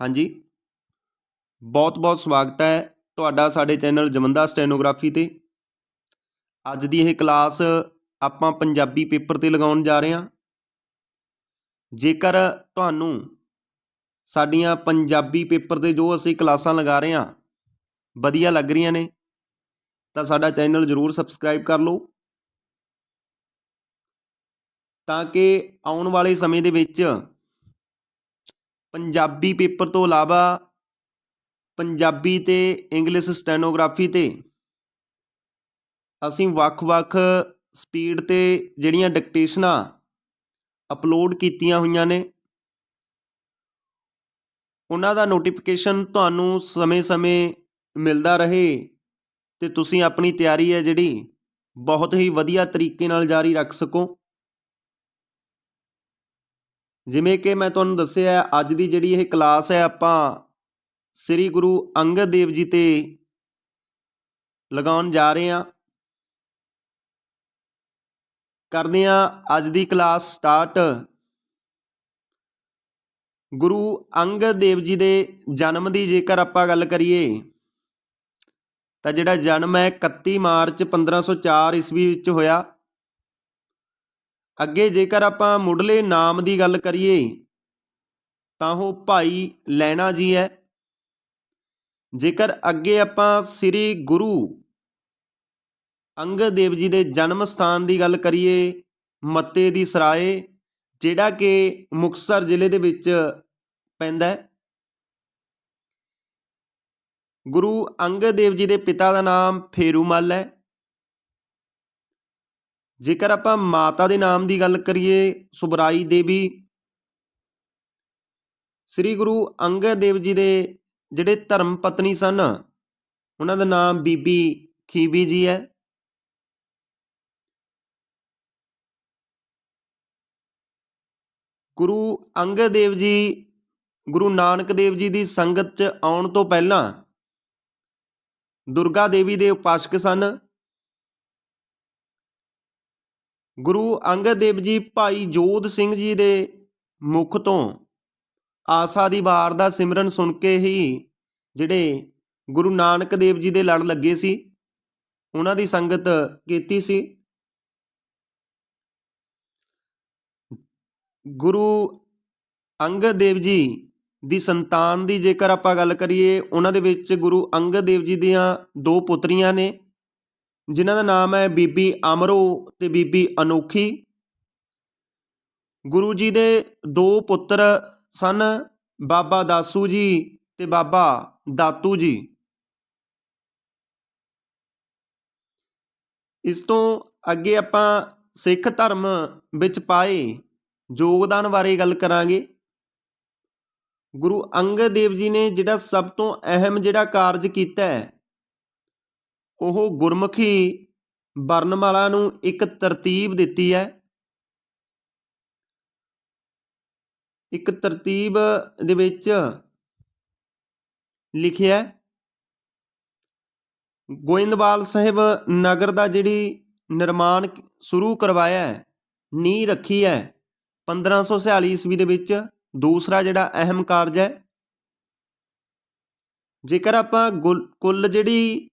ਹਾਂਜੀ। ਬਹੁਤ-ਬਹੁਤ ਸਵਾਗਤ ਹੈ ਤੁਹਾਡਾ ਸਾਡੇ ਚੈਨਲ ਜਮੰਦਾ ਸਟੈਨੋਗ੍ਰਾਫੀ ਤੇ। ਅੱਜ ਦੀ ਇਹ ਕਲਾਸ ਆਪਾਂ ਪੰਜਾਬੀ ਪੇਪਰ ਤੇ ਲਗਾਉਣ ਜਾ ਰਹੇ ਹਾਂ। ਜੇਕਰ ਤੁਹਾਨੂੰ ਸਾਡੀਆਂ ਪੰਜਾਬੀ ਪੇਪਰ ਤੇ ਜੋ ਅਸੀਂ ਕਲਾਸਾਂ ਲਗਾ ਰਹੇ ਹਾਂ, ਵਧੀਆ ਲੱਗ ਰਹੀਆਂ ਨੇ, ਤਾਂ ਸਾਡਾ ਚੈਨਲ ਜ਼ਰੂਰ ਸਬਸਕ੍ਰਾਈਬ ਕਰ ਲਓ। ਤਾਂ ਕਿ ਆਉਣ ਵਾਲੇ ਸਮੇਂ ਦੇ ਵਿੱਚ ਪੰਜਾਬੀ ਪੇਪਰ ਤੋਂ ਇਲਾਵਾ ਪੰਜਾਬੀ ਤੇ ਇੰਗਲਿਸ਼ ਸਟੈਨੋਗ੍ਰਾਫੀ ਤੇ ਅਸੀਂ ਵੱਖ-ਵੱਖ ਸਪੀਡ ਤੇ ਜਿਹੜੀਆਂ ਡਿਕਟੇਸ਼ਨਾਂ ਅਪਲੋਡ ਕੀਤੀਆਂ ਹੋਈਆਂ ਨੇ। ਉਹਨਾਂ ਦਾ ਨੋਟੀਫਿਕੇਸ਼ਨ ਤੁਹਾਨੂੰ ਸਮੇਂ-ਸਮੇਂ ਮਿਲਦਾ ਰਹੇ ਤੇ ਤੁਸੀਂ ਆਪਣੀ ਤਿਆਰੀ ਹੈ ਜਿਹੜੀ ਬਹੁਤ ਹੀ ਵਧੀਆ ਤਰੀਕੇ ਨਾਲ ਜਾਰੀ ਰੱਖ ਸਕੋ। ਜਿਵੇਂ ਕਿ ਮੈਂ ਤੁਹਾਨੂੰ ਦੱਸਿਆ ਅੱਜ ਦੀ ਜਿਹੜੀ ਇਹ ਕਲਾਸ ਹੈ ਆਪਾਂ ਸ੍ਰੀ ਗੁਰੂ ਅੰਗਦ ਦੇਵ ਜੀ ਤੇ ਲਗਾਉਣ ਜਾ ਰਹੇ ਹਾਂ। ਕਰਦੇ ਹਾਂ ਅੱਜ ਦੀ ਕਲਾਸ ਸਟਾਰਟ ਗੁਰੂ ਅੰਗਦ ਦੇਵ ਜੀ ਦੇ ਜਨਮ ਦੀ ਜੇਕਰ ਆਪਾਂ ਗੱਲ ਕਰੀਏ, ਤਾਂ ਜਿਹੜਾ ਜਨਮ ਹੈ 31 ਮਾਰਚ 1504 ਈਸਵੀ ਵਿੱਚ ਹੋਇਆ। ਅੱਗੇ ਜੇਕਰ ਆਪਾਂ ਮੁੱਢਲੇ ਨਾਮ ਦੀ ਗੱਲ ਕਰੀਏ, ਤਾਂ ਉਹ ਭਾਈ ਲੈਣਾ ਜੀ ਹੈ। ਜੇਕਰ ਅੱਗੇ ਆਪਾਂ ਸ੍ਰੀ ਗੁਰੂ ਅੰਗਦ ਦੇਵ ਜੀ ਦੇ ਜਨਮ ਸਥਾਨ ਦੀ ਗੱਲ ਕਰੀਏ, ਮੱਤੇ ਦੀ ਸਰਾਏ, ਜਿਹੜਾ ਕਿ ਮੁਕਤਸਰ ਜ਼ਿਲ੍ਹੇ ਦੇ ਵਿੱਚ ਪੈਂਦਾ ਹੈ। ਗੁਰੂ ਅੰਗਦ ਦੇਵ ਜੀ ਦੇ ਪਿਤਾ ਦਾ ਨਾਮ ਫੇਰੂਮਲ ਹੈ। ਜੇਕਰ ਆਪਾਂ ਮਾਤਾ ਦੇ ਨਾਮ ਦੀ ਗੱਲ ਕਰੀਏ, ਸੁਬਰਾਈ ਦੇਵੀ, ਸ੍ਰੀ ਗੁਰੂ ਅੰਗਦ ਦੇਵ ਜੀ ਦੇ ਜਿਹੜੇ ਧਰਮ ਪਤਨੀ ਸਨ, ਉਹਨਾਂ ਦਾ ਨਾਮ ਬੀਬੀ ਖੀਬੀ ਜੀ ਹੈ। ਗੁਰੂ ਅੰਗਦ ਦੇਵ ਜੀ, ਗੁਰੂ ਨਾਨਕ ਦੇਵ ਜੀ ਦੀ ਸੰਗਤ 'ਚ ਆਉਣ ਤੋਂ ਪਹਿਲਾਂ ਦੁਰਗਾ ਦੇਵੀ ਦੇ ਉਪਾਸਕ ਸਨ। ਗੁਰੂ ਅੰਗਦ ਦੇਵ ਜੀ ਭਾਈ ਜੋਧ ਸਿੰਘ ਜੀ ਦੇ ਮੁਖ ਤੋਂ ਆਸਾ ਦੀ ਵਾਰ ਦਾ ਸਿਮਰਨ ਸੁਣ ਕੇ ਹੀ ਜਿਹੜੇ ਗੁਰੂ ਨਾਨਕ ਦੇਵ ਜੀ ਦੇ ਲੜ ਲੱਗੇ ਸੀ, ਉਹਨਾਂ ਦੀ ਸੰਗਤ ਕੀਤੀ ਸੀ। ਗੁਰੂ ਅੰਗਦ ਦੇਵ ਜੀ ਦੀ ਸੰਤਾਨ ਦੀ ਜੇਕਰ ਆਪਾਂ ਗੱਲ ਕਰੀਏ, ਉਹਨਾਂ ਦੇ ਵਿੱਚ ਗੁਰੂ ਅੰਗਦ ਦੇਵ ਜੀ ਦੀਆਂ ਦੋ ਪੁੱਤਰੀਆਂ ਨੇ। ਜਿਨ੍ਹਾਂ ਦਾ ਨਾਮ ਹੈ ਬੀਬੀ ਅਮਰੋ ਅਤੇ ਬੀਬੀ ਅਨੋਖੀ। ਗੁਰੂ ਜੀ ਦੇ ਦੋ ਪੁੱਤਰ ਸਨ, ਬਾਬਾ ਦਾਸੂ ਜੀ ਤੇ ਬਾਬਾ ਦਾਤੂ ਜੀ। ਇਸ ਤੋਂ ਅੱਗੇ ਆਪਾਂ ਸਿੱਖ ਧਰਮ ਵਿੱਚ ਪਾਏ ਯੋਗਦਾਨ ਬਾਰੇ ਗੱਲ ਕਰਾਂਗੇ। ਗੁਰੂ ਅੰਗਦ ਦੇਵ ਜੀ ਨੇ ਜਿਹੜਾ ਸਭ ਤੋਂ ਅਹਿਮ ਜਿਹੜਾ ਕਾਰਜ ਕੀਤਾ ਹੈ ਉਹ ਗੁਰਮੁਖੀ ਵਰਣਮਾਲਾ ਨੂੰ ਇੱਕ ਤਰਤੀਬ ਦਿੱਤੀ ਹੈ। ਇੱਕ ਤਰਤੀਬ ਦੇ ਵਿੱਚ ਲਿਖਿਆ ਗੋਇੰਦਵਾਲ ਸਾਹਿਬ ਨਗਰ ਦਾ ਜਿਹੜੀ ਨਿਰਮਾਣ ਸ਼ੁਰੂ ਕਰਵਾਇਆ ਹੈ, ਨੀਂਹ ਰੱਖੀ ਹੈ 1546 ਈਸਵੀ ਦੇ ਵਿੱਚ ਦੂਸਰਾ ਜਿਹੜਾ ਅਹਿਮ ਕਾਰਜ ਹੈ। ਜੇਕਰ ਆਪਾਂ ਕੁੱਲ ਜਿਹੜੀ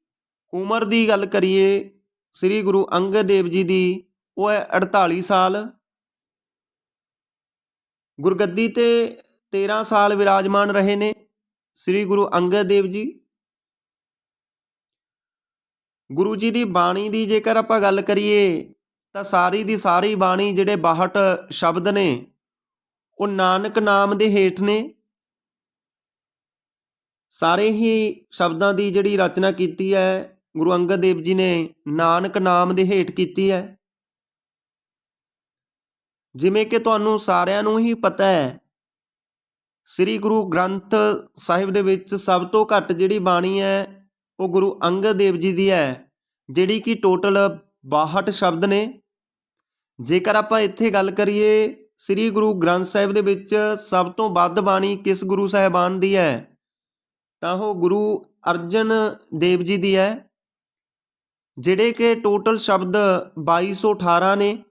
ਉਮਰ ਦੀ ਗੱਲ ਕਰੀਏ, ਸ੍ਰੀ ਗੁਰੂ ਅੰਗਦ ਦੇਵ ਜੀ ਦੀ, ਉਹ ਹੈ 48 ਸਾਲ। ਗੁਰਗੱਦੀ ਤੇ 13 ਸਾਲ ਵਿਰਾਜਮਾਨ ਰਹੇ ਨੇ ਸ੍ਰੀ ਗੁਰੂ ਅੰਗਦ ਦੇਵ ਜੀ। ਗੁਰੂ ਜੀ ਦੀ ਬਾਣੀ ਦੀ ਜੇਕਰ ਆਪਾਂ ਗੱਲ ਕਰੀਏ, ਤਾਂ ਸਾਰੀ ਦੀ ਸਾਰੀ ਬਾਣੀ ਜਿਹੜੇ 62 ਸ਼ਬਦ ਨੇ, ਉਹ ਨਾਨਕ ਨਾਮ ਦੇ ਹੇਠ ਨੇ। ਸਾਰੇ ਹੀ ਸ਼ਬਦਾਂ ਦੀ ਜਿਹੜੀ ਰਚਨਾ ਕੀਤੀ ਹੈ ਗੁਰੂ ਅੰਗਦ ਦੇਵ ਜੀ ਨੇ ਨਾਨਕ ਨਾਮ ਦੇ ਹੇਠ ਕੀਤੀ ਹੈ। ਜਿਵੇਂ ਕਿ ਤੁਹਾਨੂੰ ਸਾਰਿਆਂ ਨੂੰ ਹੀ ਪਤਾ ਹੈ, ਸ੍ਰੀ ਗੁਰੂ ਗ੍ਰੰਥ ਸਾਹਿਬ ਦੇ ਵਿੱਚ ਸਭ ਤੋਂ ਘੱਟ ਜਿਹੜੀ ਬਾਣੀ ਹੈ, ਉਹ ਗੁਰੂ ਅੰਗਦ ਦੇਵ ਜੀ ਦੀ ਹੈ, ਜਿਹੜੀ ਕਿ ਟੋਟਲ 62 ਸ਼ਬਦ ਨੇ। ਜੇਕਰ ਆਪਾਂ ਇੱਥੇ ਗੱਲ ਕਰੀਏ, ਸ੍ਰੀ ਗੁਰੂ ਗ੍ਰੰਥ ਸਾਹਿਬ ਦੇ ਵਿੱਚ ਸਭ ਤੋਂ ਵੱਧ ਬਾਣੀ ਕਿਸ ਗੁਰੂ ਸਾਹਿਬਾਨ ਦੀ ਹੈ, ਤਾਂ ਉਹ ਗੁਰੂ ਅਰਜਨ ਦੇਵ ਜੀ ਦੀ ਹੈ। ਜਿਹੜੇ ਕਿ ਟੋਟਲ ਸ਼ਬਦ 2218 ਨੇ।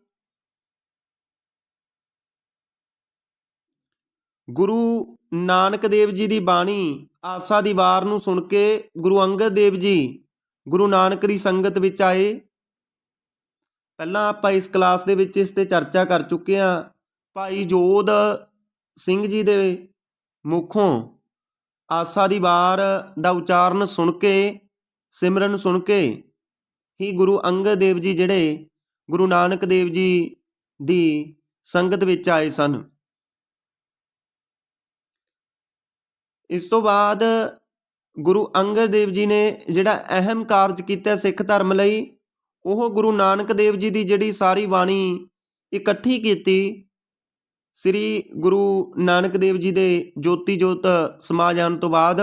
ਗੁਰੂ ਨਾਨਕ ਦੇਵ ਜੀ ਦੀ ਬਾਣੀ ਆਸਾ ਦੀ ਵਾਰ ਨੂੰ ਸੁਣ ਕੇ ਗੁਰੂ ਅੰਗਦ ਦੇਵ ਜੀ ਗੁਰੂ ਨਾਨਕ ਦੀ ਸੰਗਤ ਵਿੱਚ ਆਏ। ਪਹਿਲਾਂ ਆਪਾਂ ਇਸ ਕਲਾਸ ਦੇ ਵਿੱਚ ਇਸ ਤੇ ਚਰਚਾ ਕਰ ਚੁੱਕੇ ਹਾਂ। ਭਾਈ ਜੋਧ ਸਿੰਘ ਜੀ ਦੇ ਮੁਖੋਂ ਆਸਾ ਦੀ ਵਾਰ ਦਾ ਉਚਾਰਨ ਸੁਣ ਕੇ, ਸਿਮਰਨ ਸੁਣ ਕੇ ਹੀ ਗੁਰੂ ਅੰਗਦ ਦੇਵ ਜੀ ਜਿਹੜੇ ਗੁਰੂ ਨਾਨਕ ਦੇਵ ਜੀ ਦੀ ਸੰਗਤ ਵਿੱਚ ਆਏ ਸਨ। ਇਸ ਤੋਂ ਬਾਅਦ ਗੁਰੂ ਅੰਗਦ ਦੇਵ ਜੀ ਨੇ ਜਿਹੜਾ ਅਹਿਮ ਕਾਰਜ ਕੀਤਾ ਸਿੱਖ ਧਰਮ ਲਈ, ਉਹ ਗੁਰੂ ਨਾਨਕ ਦੇਵ ਜੀ ਦੀ ਜਿਹੜੀ ਸਾਰੀ ਬਾਣੀ ਇਕੱਠੀ ਕੀਤੀ, ਸ੍ਰੀ ਗੁਰੂ ਨਾਨਕ ਦੇਵ ਜੀ ਦੇ ਜੋਤੀ ਜੋਤ ਸਮਾ ਜਾਣ ਤੋਂ ਬਾਅਦ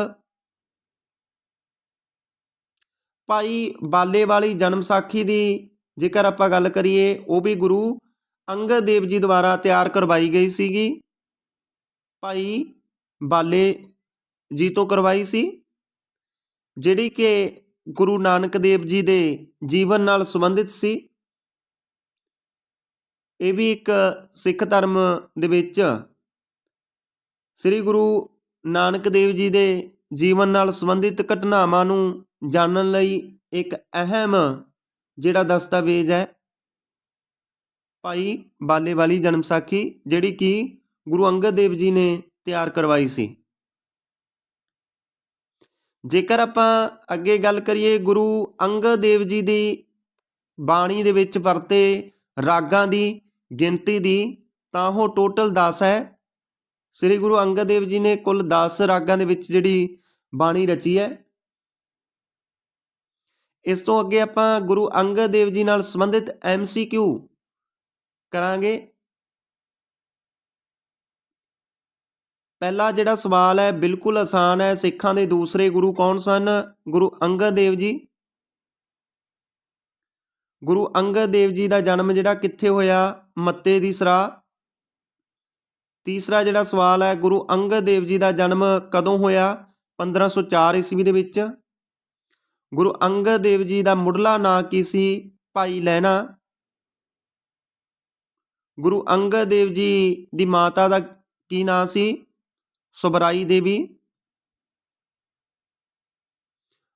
ਭਾਈ ਬਾਲੇ ਵਾਲੀ ਜਨਮ ਸਾਖੀ ਦੀ ਜੇਕਰ ਆਪਾਂ ਗੱਲ ਕਰੀਏ, ਉਹ ਵੀ ਗੁਰੂ ਅੰਗਦ ਦੇਵ ਜੀ ਦੁਆਰਾ ਤਿਆਰ ਕਰਵਾਈ ਗਈ ਸੀਗੀ। ਭਾਈ ਬਾਲੇ ਜੀ ਤੋਂ ਕਰਵਾਈ ਸੀ, ਜਿਹੜੀ ਕਿ ਗੁਰੂ ਨਾਨਕ ਦੇਵ ਜੀ ਦੇ ਜੀਵਨ ਨਾਲ ਸੰਬੰਧਿਤ ਸੀ। ਇਹ ਵੀ ਇੱਕ ਸਿੱਖ ਧਰਮ ਦੇ ਵਿੱਚ ਸ੍ਰੀ ਗੁਰੂ ਨਾਨਕ ਦੇਵ ਜੀ ਦੇ ਜੀਵਨ ਨਾਲ ਸੰਬੰਧਿਤ ਘਟਨਾਵਾਂ ਨੂੰ ਜਾਣਨ ਲਈ ਇੱਕ ਅਹਿਮ ਜਿਹੜਾ ਦਸਤਾਵੇਜ਼ ਹੈ, ਭਾਈ ਬਾਲੇ ਵਾਲੀ ਜਨਮ ਸਾਖੀ, ਜਿਹੜੀ ਕਿ ਗੁਰੂ ਅੰਗਦ ਦੇਵ ਜੀ ਨੇ ਤਿਆਰ ਕਰਵਾਈ ਸੀ। ਜੇਕਰ ਆਪਾਂ ਅੱਗੇ ਗੱਲ ਕਰੀਏ, ਗੁਰੂ ਅੰਗਦ ਦੇਵ ਜੀ ਦੀ ਬਾਣੀ ਦੇ ਵਿੱਚ ਵਰਤੇ ਰਾਗਾਂ ਦੀ ਗਿਣਤੀ ਦੀ, ਤਾਂ ਉਹ ਟੋਟਲ 10 ਹੈ। ਸ੍ਰੀ ਗੁਰੂ ਅੰਗਦ ਦੇਵ ਜੀ ਨੇ ਕੁੱਲ 10 ਰਾਗਾਂ ਦੇ ਵਿੱਚ ਜਿਹੜੀ ਬਾਣੀ ਰਚੀ ਹੈ, ਇਸ ਤੋਂ ਅੱਗੇ ਆਪਾਂ ਗੁਰੂ ਅੰਗਦ ਦੇਵ ਜੀ ਨਾਲ ਸੰਬੰਧਿਤ ਐਮਸੀਕਿਊ ਕਰਾਂਗੇ। ਪਹਿਲਾ ਜਿਹੜਾ ਸਵਾਲ ਹੈ, ਬਿਲਕੁਲ ਆਸਾਨ ਹੈ, ਸਿੱਖਾਂ ਦੇ ਦੂਸਰੇ ਗੁਰੂ ਕੌਣ ਸਨ? ਗੁਰੂ ਅੰਗਦ ਦੇਵ ਜੀ। ਗੁਰੂ ਅੰਗਦ ਦੇਵ ਜੀ ਦਾ ਜਨਮ ਜਿਹੜਾ ਕਿੱਥੇ ਹੋਇਆ? ਮੱਤੇ ਦੀ ਸਰਾ ਤੀਸਰਾ ਜਿਹੜਾ ਸਵਾਲ ਹੈ, ਗੁਰੂ ਅੰਗਦ ਦੇਵ ਜੀ ਦਾ ਜਨਮ ਕਦੋਂ ਹੋਇਆ? 1504 ਈਸਵੀ ਦੇ ਵਿੱਚ। ਗੁਰੂ ਅੰਗਦ ਦੇਵ ਜੀ ਦਾ ਮੁੱਢਲਾ ਨਾਂ ਕੀ ਸੀ? ਭਾਈ ਲੈਣਾ ਗੁਰੂ ਅੰਗਦ ਦੇਵ ਜੀ ਦੀ ਮਾਤਾ ਦਾ ਕੀ ਨਾਂ ਸੀ? ਸੁਬਰਾਈ ਦੇਵੀ।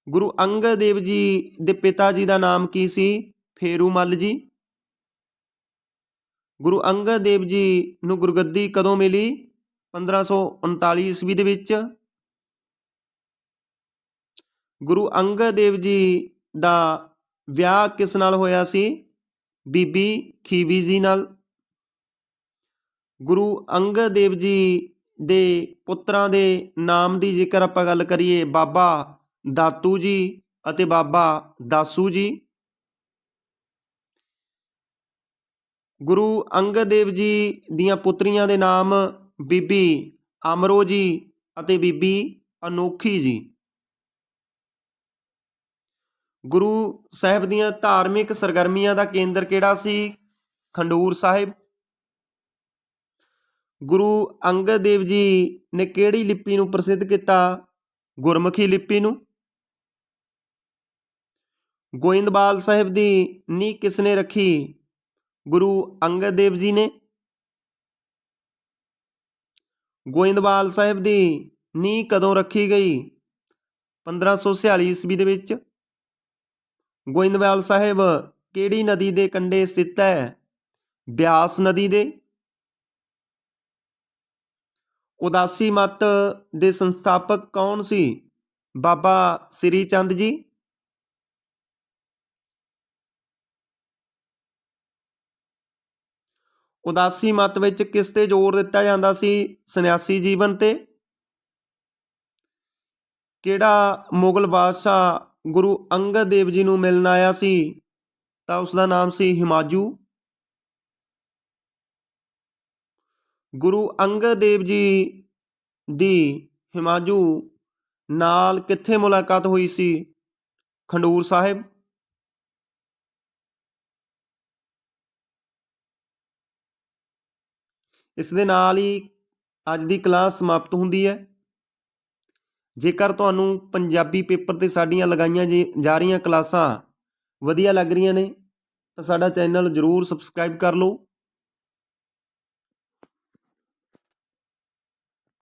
ਗੁਰੂ ਅੰਗਦ ਦੇਵ ਜੀ ਦੇ ਪਿਤਾ ਜੀ ਦਾ ਨਾਮ ਕੀ ਸੀ? ਫੇਰੂਮਲ ਜੀ। ਗੁਰੂ ਅੰਗਦ ਦੇਵ ਜੀ ਨੂੰ ਗੁਰਗੱਦੀ ਕਦੋਂ ਮਿਲੀ? 1539 ਈਸਵੀ ਦੇ ਵਿੱਚ। ਗੁਰੂ ਅੰਗਦ ਦੇਵ ਜੀ ਦਾ ਵਿਆਹ ਕਿਸ ਨਾਲ ਹੋਇਆ ਸੀ? ਬੀਬੀ ਖੀਵੀ ਜੀ ਨਾਲ। ਗੁਰੂ ਅੰਗਦ ਦੇਵ ਜੀ ਦੇ ਪੁੱਤਰਾਂ ਦੇ ਨਾਮ ਦੀ ਜੇਕਰ ਆਪਾਂ ਗੱਲ ਕਰੀਏ, ਬਾਬਾ ਦਾਤੂ ਜੀ ਅਤੇ ਬਾਬਾ ਦਾਸੂ ਜੀ। ਗੁਰੂ ਅੰਗਦ ਦੇਵ ਜੀ ਦੀਆਂ ਪੁੱਤਰੀਆਂ ਦੇ ਨਾਮ ਬੀਬੀ ਅਮਰੋ ਜੀ ਅਤੇ ਬੀਬੀ ਅਨੋਖੀ ਜੀ। ਗੁਰੂ ਸਾਹਿਬ ਦੀਆਂ ਧਾਰਮਿਕ ਸਰਗਰਮੀਆਂ ਦਾ ਕੇਂਦਰ ਕਿਹੜਾ ਸੀ? ਖੰਡੂਰ ਸਾਹਿਬ। ਗੁਰੂ ਅੰਗਦ ਦੇਵ ਜੀ ਨੇ ਕਿਹੜੀ ਲਿਪੀ ਨੂੰ ਪ੍ਰਸਿੱਧ ਕੀਤਾ? ਗੁਰਮੁਖੀ ਲਿਪੀ ਨੂੰ। ਗੋਇੰਦਵਾਲ ਸਾਹਿਬ ਦੀ ਨੀਂਹ ਕਿਸ ਨੇ ਰੱਖੀ? ਗੁਰੂ ਅੰਗਦ ਦੇਵ ਜੀ ਨੇ। ਗੋਇੰਦਵਾਲ ਸਾਹਿਬ ਦੀ ਨੀਂਹ ਕਦੋਂ ਰੱਖੀ ਗਈ? 1546 ਈਸਵੀ ਦੇ ਵਿੱਚ। ਗੋਇੰਦਵਾਲ ਸਾਹਿਬ, ਕਿਹੜੀ ਨਦੀ ਦੇ ਕੰਢੇ ਸਥਿਤ ਹੈ? ਬਿਆਸ ਨਦੀ ਦੇ। ਉਦਾਸੀ ਮਤ ਦੇ ਸੰਸਥਾਪਕ ਕੌਣ ਸੀ? ਬਾਬਾ ਸ੍ਰੀ ਚੰਦ ਜੀ। ਉਦਾਸੀ ਮਤ ਵਿੱਚ ਕਿਸ ਤੇ ਜ਼ੋਰ ਦਿੱਤਾ ਜਾਂਦਾ ਸੀ? ਸੰਨਿਆਸੀ ਜੀਵਨ ਤੇ। ਕਿਹੜਾ ਮੁਗਲ ਬਾਦਸ਼ਾਹ ਗੁਰੂ ਅੰਗਦ ਦੇਵ ਜੀ ਨੂੰ ਮਿਲਣ ਆਇਆ ਸੀ? ਤਾਂ ਉਸ ਦਾ ਨਾਮ ਸੀ ਹਿਮਾਜੂ। ਗੁਰੂ ਅੰਗਦ ਦੇਵ ਜੀ ਦੀ ਹਿਮਾਜੂ ਨਾਲ ਕਿੱਥੇ ਮੁਲਾਕਾਤ ਹੋਈ ਸੀ? ਖੰਡੂਰ ਸਾਹਿਬ। ਇਸ ਦੇ ਨਾਲ ਹੀ ਅੱਜ ਦੀ ਕਲਾਸ ਸਮਾਪਤ ਹੁੰਦੀ ਹੈ। ਜੇਕਰ ਤੁਹਾਨੂੰ ਪੰਜਾਬੀ ਪੇਪਰ ਤੇ ਸਾਡੀਆਂ ਲਗਾਈਆਂ ਜੇ ਜਾ ਰਹੀਆਂ ਕਲਾਸਾਂ ਵਧੀਆ ਲੱਗ ਰਹੀਆਂ ਨੇ, ਤਾਂ ਸਾਡਾ ਚੈਨਲ ਜਰੂਰ ਸਬਸਕ੍ਰਾਈਬ ਕਰ ਲਓ।